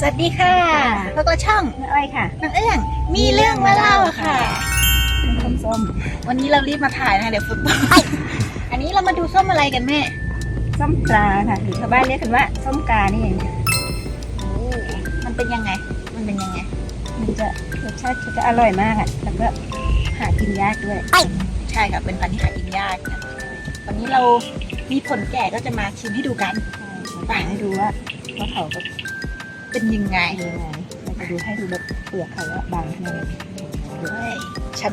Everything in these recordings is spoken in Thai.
สวัสดีค่ะพวกเราช่องน้าอ้อยค่ะน้องเอื้องมีเรื่องมาเล่าค่ะส้มส้มวันนี้เรารีบมาถ่ายนะคะเดี๋ยวฟุตบอลอันนี้เรามาดูส้มอะไรกันแม่ ส้มปลาค่ะหรือชาวบ้านเรียกกันว่า ส้มกานี่เองมันเป็นยังไง มันเป็นยังไง มันจะรสชาติจะอร่อยมากอะแล้วก็หากินยากด้วย ใช่ค่ะเป็นพันธุ์ที่หากินยากนะวันนี้เรามีผลแก่ก็จะมาชิมให้ดูกันไปให้ดูว่าว่าเขาแบบเป็นยังไงเป็นยังไงเราจะดูให้ดูแบบเปลือกเขาว่าบางขนาดไหนด้วย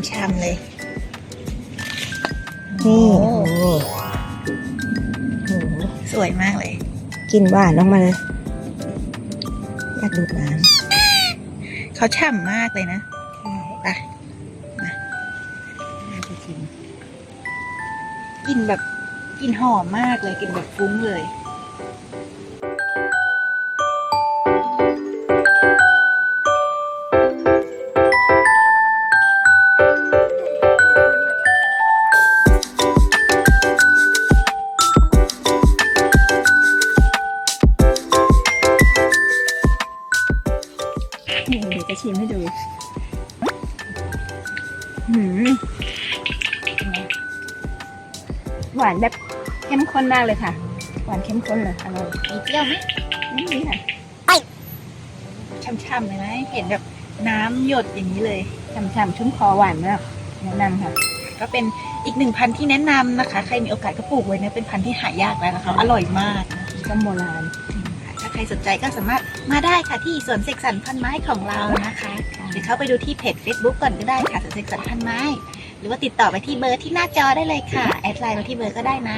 ช้ำๆเลยนี่โอ้โอ้โหโอ้โหสวยมากเลยกลินหวานออกมาเลย อยากดูดน้เขาฉ่ำมากเลยนะำไป กลิ่นแบบกลิ่นหอมมากเลยกลิ่นแบบฟุ้งเลย เดี๋ยวจะชิมให้ดู หืม หวานแบบเข้มข้นมากเลยค่ะ หวานเข้มข้นเลยอร่อยมีเปรี้ยวไหมนี่นี่ค่ะช่ำๆเลยนะเห็นแบบน้ำหยดอย่างนี้เลยฉ่ำๆชุ่มคอหวานมากแนะนำค่ะ ก็เป็นอีกหนึ่งพันธุ์ที่แนะนำนะคะ ใครมีโอกาสก็ปลูกไว้นะเป็นพันธุ์ที่หายากแล้วนะคะ อร่อยมากนะส้มโบราณถ้าใครสนใจก็สามารถมาได้ค่ะที่สวนเสกสรรพันไม้ของเรานะคะหรือเข้าไปดูที่เพจ Facebook ก่อนก็ได้ค่ะสวนเสกสรรพันไม้ หรือว่าติดต่อไปที่เบอร์ที่หน้าจอได้เลยค่ะ แอดไลน์มาที่เบอร์ก็ได้นะ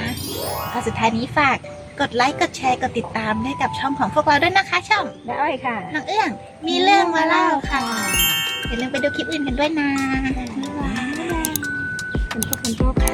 ก็สุดท้ายนี้ฝากกดไลค์ กดแชร์ กดติดตามให้กับช่องของพวกเราด้วยนะคะ ช่องน้าอ้อยค่ะน้องเอื้อง มีเรื่องมาเล่าค่ะ อย่าลืมไปดูคลิปอื่นกันด้วยนะบ๊ายบายคุณพ่อคุณพ่อค่ะ